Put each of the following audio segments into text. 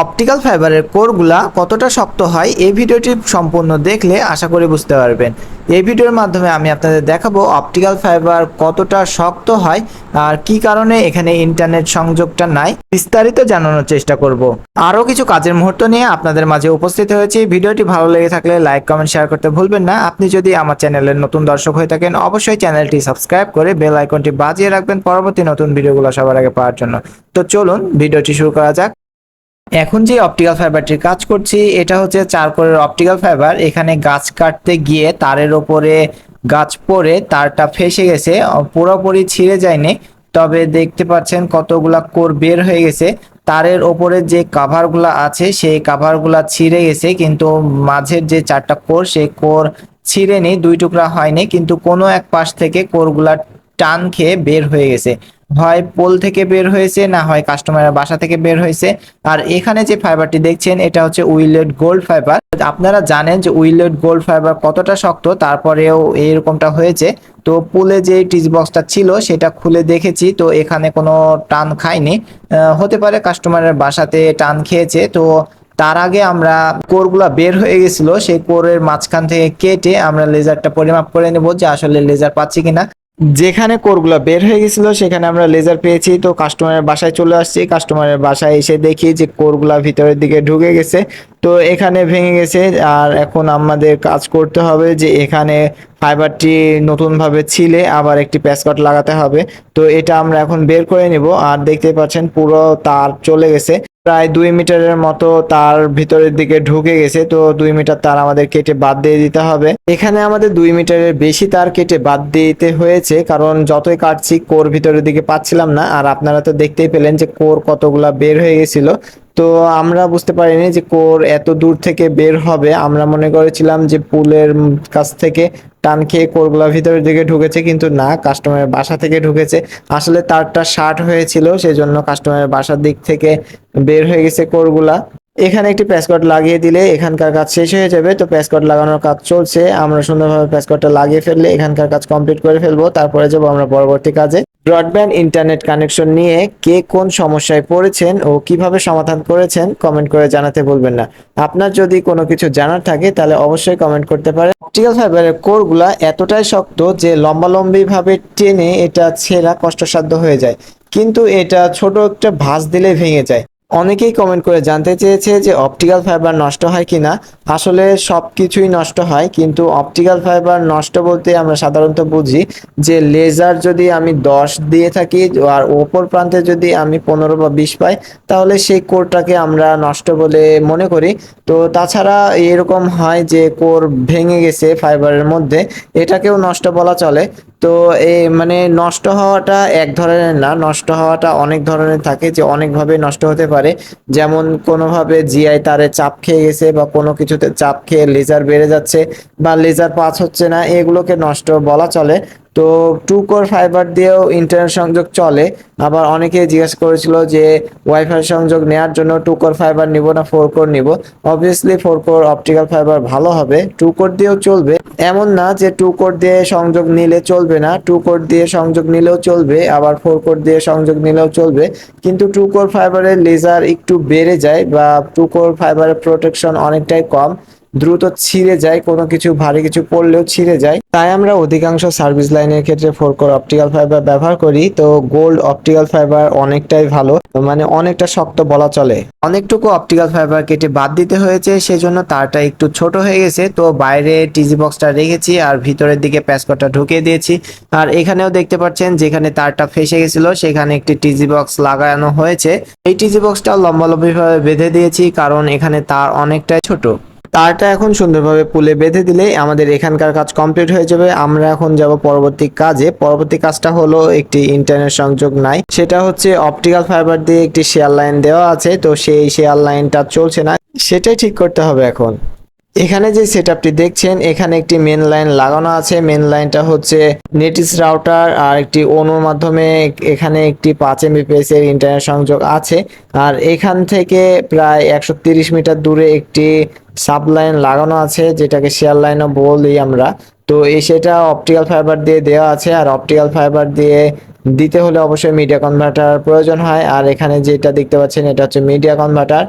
Optical ফাইবারের কোরগুলা কতটা শক্ত হয়, এই ভিডিওটি সম্পূর্ণ দেখলে আশা করি বুঝতে পারবেন। এই ভিডিওর মাধ্যমে আমি আপনাদের দেখাবো অপটিক্যাল ফাইবার কতটা শক্ত হয় আর কি কারণে এখানে ইন্টারনেট সংযোগটা নাই, বিস্তারিত জানানোর চেষ্টা করব। আরও কিছু কাজের মুহূর্ত নিয়ে আপনাদের মাঝে উপস্থিত হয়েছি। ভিডিওটি ভালো লেগে থাকলে লাইক, কমেন্ট, শেয়ার করতে ভুলবেন না। আপনি যদি আমার চ্যানেলের নতুন দর্শক হয়ে থাকেন, অবশ্যই চ্যানেলটি সাবস্ক্রাইব করে বেল আইকনটি বাজিয়ে রাখবেন পরবর্তী নতুন ভিডিওগুলো সবার আগে পাওয়ার জন্য। তো চলুন, ভিডিওটি শুরু করা যাক। এখন যে অপটিক্যাল ফাইবারটির কাজ করছি, এটা হচ্ছে চার কোরের অপটিক্যাল ফাইবার এখানে গাছ কাটতে গিয়ে তারের ওপরে গাছ পড়ে, তারটা ফেসে গেছে, পুরোপুরি ছিঁড়ে যায়নি। তবে দেখতে পাচ্ছেন কতগুলা কোর বের হয়ে গেছে। তারের ওপরে যে কাভারগুলা আছে, সেই কাভারগুলা ছিঁড়ে গেছে, কিন্তু মাঝের যে চারটা কোর, সেই কোর ছিঁড়েনি, দুই টুকরা হয়নি, কিন্তু কোনো এক পাশ থেকে কোরগুলা টান খেয়ে বের হয়ে গেছে। হয় পোল থেকে বের হয়েছে, না হয় কাস্টমারের বাসা থেকে বের হয়েছে। আর এখানে যে ফাইবারটি দেখছেন, এটা হচ্ছে উইলেট গোল্ড ফাইবার আপনারা জানেন যে উইলেট গোল্ড ফাইবার কতটা শক্ত, তারপরেও এরকমটা হয়েছে। তো পুলে যে টিচ বক্সটা ছিল, সেটা খুলে দেখেছি, তো এখানে কোনো টান খায়নি। হতে পারে কাস্টমারের বাসাতে টান খেয়েছে। তো তার আগে আমরা কোরগুলা বের হয়ে গেছিল, সেই কোরের মাঝখান থেকে কেটে আমরা লেজারটা পরিমাপ করে নেব যে আসলে লেজার পাচ্ছি কিনা। যেখানে কোরগুলা বের হয়ে গেছিল, সেখানে আমরা লেজার পেয়েছি। তো কাস্টমারের বাসায় চলে আসছি। কাস্টমারের বাসায় এসে দেখি যে কোরগুলা ভিতরের দিকে ঢুকে গেছে। তো এখানে ভেঙে গেছে। আর এখন আমাদের কাজ করতে হবে যে এখানে ফাইবারটি নতুনভাবে ছিলে আবার একটি প্যাসকট লাগাতে হবে। তো এটা আমরা এখন বের করে নিব। আর দেখতে পাচ্ছেন পুরো তার চলে গেছে। প্রায় দুই মিটারের মতো তার ভিতরের দিকে ঢুকে গেছে, তো দুই মিটার তার আমাদের কেটে বাদ দিয়ে দিতে হবে। এখানে আমাদের দুই মিটারের বেশি তার কেটে বাদ দিতে হয়েছে, কারণ যতই কাটছি, কোর ভিতরের দিকে পাচ্ছিলাম না। আর আপনারা তো দেখতেই পেলেন যে কোর কতগুলা বের হয়ে গেছিল। তো আমরা বুঝতে পারিনি যে কোর এত দূর থেকে বের হবে। আমরা মনে করেছিলাম যে পুলের কাছ থেকে টান খেয়ে কোরগুলা ভিতরের দিকে ঢুকেছে, কিন্তু না কাস্টমারের বাসা থেকে ঢুকেছে। আসলে তারটা শার্ট হয়েছিল সেই জন্য কাস্টমারের বাসার দিক থেকে বের হয়ে গেছে কোরগুলা। এখানে একটি প্যাসকট লাগিয়ে দিলে এখানকার কাজ শেষ হয়ে যাবে। তো প্যাসকট লাগানোর কাজ চলছে, আমরা সুন্দরভাবে প্যাসকটটা লাগিয়ে ফেললে এখানকার কাজ কমপ্লিট করে ফেলব। তারপরে যাব আমরা পরবর্তী কাজে। ব্রডব্যান্ড ইন্টারনেট কানেকশন নিয়ে কে কোন সমস্যায় পড়েছেন ও কীভাবে সমাধান করেছেন কমেন্ট করে জানাতে ভুলবেন না। আপনার যদি কোনো কিছু জানার থাকে, তাহলে অবশ্যই কমেন্ট করতে পারেন। অপটিক্যাল ফাইবারের কোরগুলা এতটাই শক্ত যে লম্বালম্বিভাবে টেনে এটা ছেঁড়া কষ্টসাধ্য হয়ে যায়। কিন্তু এটা ছোট একটা ভাঁজ দিলে ভেঙে যায়। অনেকেই কমেন্ট করে জানতে চেয়েছে যে অপটিক্যাল ফাইবার নষ্ট হয় কিনা। আসলে সব কিছুই নষ্ট হয়, কিন্তু অপটিক্যাল ফাইবার নষ্ট বলতে আমরা সাধারণত বুঝি যে লেজার যদি আমি দশ দিয়ে থাকি আর ওপর প্রান্তে যদি আমি পনেরো বা বিশ পাই, তাহলে সেই কোরটাকে আমরা নষ্ট বলে মনে করি। তো তাছাড়া এরকম হয় যে কোর ভেঙে গেছে ফাইবারের মধ্যে, এটাকেও নষ্ট বলা চলে। তো এই মানে নষ্ট হওয়াটা এক ধরনের না, নষ্ট হওয়াটা অনেক ধরনের থাকে যে অনেকভাবে নষ্ট হতে পারে। যেমন কোনোভাবে জিআই তারে চাপ খেয়ে গেছে বা কোনো কিছুতে চাপ খেয়ে লেজার বেড়ে যাচ্ছে বা লেজার পাস হচ্ছে না, এগুলোকে নষ্ট বলা চলে। তো টু কোর ফাইবার দিয়েও ইন্টারনেট সংযোগ চলে। আবার অনেকে জিজ্ঞাসা করেছিল যে ওয়াইফাই সংযোগ নেওয়ার জন্য টু কোর ফাইবার নিব না ফোর কোর নিব? Obviously four core optical fibre ভালো হবে। টু কোর দিয়েও চলবে। এমন না যে টু কোর দিয়ে সংযোগ নিলে চলবে না। টু কোর দিয়ে সংযোগ নিলেও চলবে, আবার ফোর কোর দিয়ে সংযোগ নিলেও চলবে। কিন্তু টু কোর ফাইবারের লেজার একটু বেড়ে যায় বা টু কোর ফাইবারের প্রোটেকশন অনেকটাই কম। দ্রুত ছিঁড়ে যায়, কোনো কিছু ভারী কিছু পড়লেও ছিঁড়ে যায়। তাই আমরা অধিকাংশ সার্ভিস লাইনের ক্ষেত্রে ফোর কোর অপটিক্যাল ফাইবার ব্যবহার করি। তো গোল্ড অপটিক্যাল ফাইবার অনেকটাই ভালো। মানে অনেকটা শক্ত বলা চলে। অনেকটুকু অপটিক্যাল ফাইবার কেটে বাদ দিতে হয়েছে, সেজন্য তারটা একটু ছোট হয়ে গেছে। তো বাইরে টিজি বক্সটা রেখেছি আর ভিতরের দিকে প্যাসকটটা ঢুকিয়ে দিয়েছি। আর এখানেও দেখতে পাচ্ছেন, যেখানে তারটা ফেসে গেছিল, সেখানে একটি টিজি বক্স লাগানো হয়েছে। এই টিজি বক্সটা লম্বালম্বি ভাবে বেঁধে দিয়েছি, কারণ এখানে তার অনেকটাই ছোট। তারটা এখন সুন্দরভাবে পুলে বেঁধে দিলে আমাদের এখানকার কাজ কমপ্লিট হয়ে যাবে। আমরা এখন যাব পরবর্তী কাজে। পরবর্তী কাজটা হলো একটি ইন্টারনেট সংযোগ নাই। সেটা হচ্ছে অপটিক্যাল ফাইবার দিয়ে একটি শেয়ার লাইন দেওয়া আছে। তো সেই শেয়ার লাইনটা চলছে না। সেটাই ঠিক করতে হবে এখন। এখানে যে সেটআপটি দেখছেন, এখানে একটি মেন লাইন লাগানো আছে। মেন লাইনটা হচ্ছে নেটিস রাউটার আর একটি অনুর মাধ্যমে এখানে একটি পাঁচ এমবিপিএস এর ইন্টারনেট সংযোগ আছে। আর এখান থেকে প্রায় একশো মিটার দূরে একটি সাব লাইন লাগানো আছে, যেটাকে শেয়ার লাইনও বলি আমরা। তো এই সেটা অপটিক্যাল ফাইবার দিয়ে দেওয়া আছে, আর অপটিক্যাল ফাইবার দিয়ে দিতে হলে অবশ্যই মিডিয়া কনভার্টার প্রয়োজন হয়। আর এখানে যেটা দেখতে পাচ্ছেন, এটা হচ্ছে মিডিয়া কনভার্টার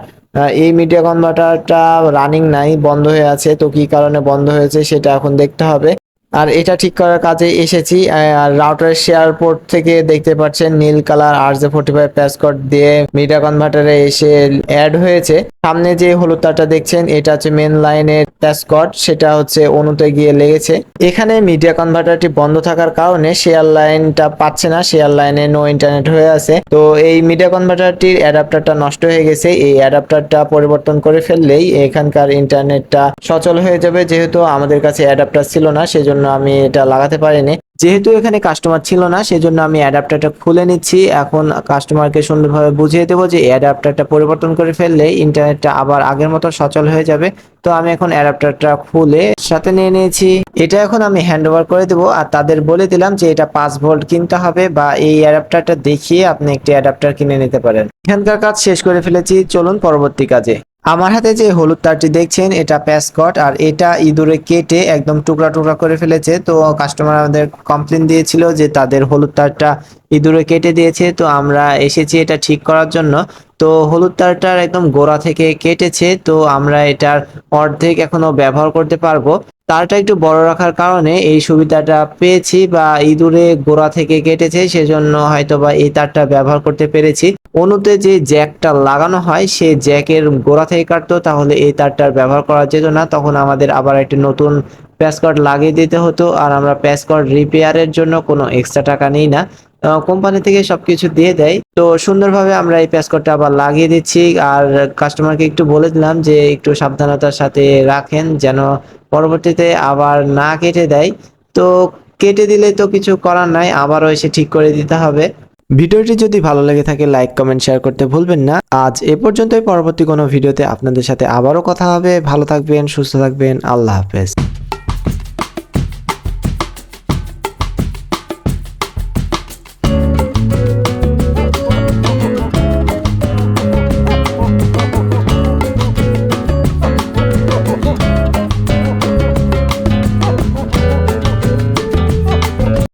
এই মিডিয়া কনভার্টারটা রানিং নাই, বন্ধ হয়ে আছে। তো কি কারণে বন্ধ হয়েছে, সেটা এখন দেখতে হবে। আর এটা ঠিক করার কাজে এসেছি আর রাউটারের শেয়ার পোর্ট থেকে দেখতে পাচ্ছেন নীল colour R J forty five patch cord দিয়ে মিডিয়া কনভার্টারে এসে অ্যাড হয়েছে। সামনে যে হলুদ তারটা দেখছেন, এটা হচ্ছে মেন লাইনের প্যাসকোড সেটা হচ্ছে অনুতে গিয়ে লেগেছে। এখানে মিডিয়া কনভার্টারটি বন্ধ থাকার কারণে শেয়ার লাইনটা পাচ্ছে না শেয়ার লাইনে নো ইন্টারনেট হয়ে আছে। তো এই মিডিয়া কনভার্টারটির অ্যাডাপ্টারটা নষ্ট হয়ে গেছে, এই অ্যাডাপ্টারটা পরিবর্তন করে ফেললেই এখানকার ইন্টারনেটটা সচল হয়ে যাবে, যেহেতু আমাদের কাছে অ্যাডাপ্টার ছিল না, সেজন্য আমি এটা লাগাতে পারিনি। যেহেতু এখানে কাস্টমার ছিল না, সেজন্য আমি অ্যাডাপ্টারটা খুলে নিচ্ছি। এখন কাস্টমারকে সুন্দরভাবে বুঝিয়ে দেবো যে অ্যাডাপ্টারটা পরিবর্তন করে ফেললে ইন্টারনেটটা আবার আগের মতো সচল হয়ে যাবে। তো আমি এখন অ্যাডাপ্টারটা খুলে সাথে নিয়ে নিয়েছি। এটা এখন আমি হ্যান্ড ওভার করে দেবো। আর তাদের বলে দিলাম যে, এটা পাঁচ ভোল্ট কিনতে হবে বা এই অ্যাডাপ্টারটা দেখিয়ে আপনি একটি অ্যাডাপ্টার কিনে নিতে পারেন। এখানকার কাজ শেষ করে ফেলেছি। চলুন পরবর্তী কাজে। আমার হাতে যে হলুদ তারটি দেখছেন, এটা প্যাসকট, আর এটা ইঁদুরে কেটে একদম টুকরা টুকরা করে ফেলেছে। তো কাস্টমার আমাদের কমপ্লেন দিয়েছিল যে তাদের হলুদ তারটা ইঁদুরে কেটে দিয়েছে, তো আমরা এসেছি এটা ঠিক করার জন্য। তো হলুদ তারটার একদম গোড়া থেকে কেটেছে, তো আমরা এটার অর্ধেক এখনও ব্যবহার করতে পারব। তারটা একটু বড় রাখার কারণে এই সুবিধাটা পেয়েছি বা ইঁদুরে গোড়া থেকে কেটেছে, সেজন্য হয়তো বা এই তারটা ব্যবহার করতে পেরেছি। অনুতে যে জ্যাকটা লাগানো হয় সেই জ্যাকের গোড়া থেকে কাটতো, তাহলে এই তারটার ব্যবহার করা যেত না। তখন আমাদের আবার একটি নতুন প্যাসকট লাগিয়ে দিতে হতো, আর আমরা প্যাসকট রিপেয়ারের জন্য কোনো এক্সট্রা টাকা নিই না। কোম্পানি থেকে সবকিছু দিয়ে দেয়। তো সুন্দরভাবে আমরা এই প্যাসকটটা আবার লাগিয়ে দিচ্ছি। আর কাস্টমারকে একটু বলে দিলাম যে একটু সাবধানতার সাথে রাখেন যেন পরবর্তীতে আবার না কেটে দেয়। তো কেটে দিলে তো কিছু করার নাই, আবারও এসে ঠিক করে দিতে হবে। ভিডিওটি যদি ভালো লেগে থাকে লাইক কমেন্ট শেয়ার করতে ভুলবেন না। আজ এ পর্যন্তই, পরবর্তী কোনো ভিডিওতে আপনাদের সাথে আবারও কথা হবে। ভালো থাকবেন, সুস্থ থাকবেন। আল্লাহ হাফেজ।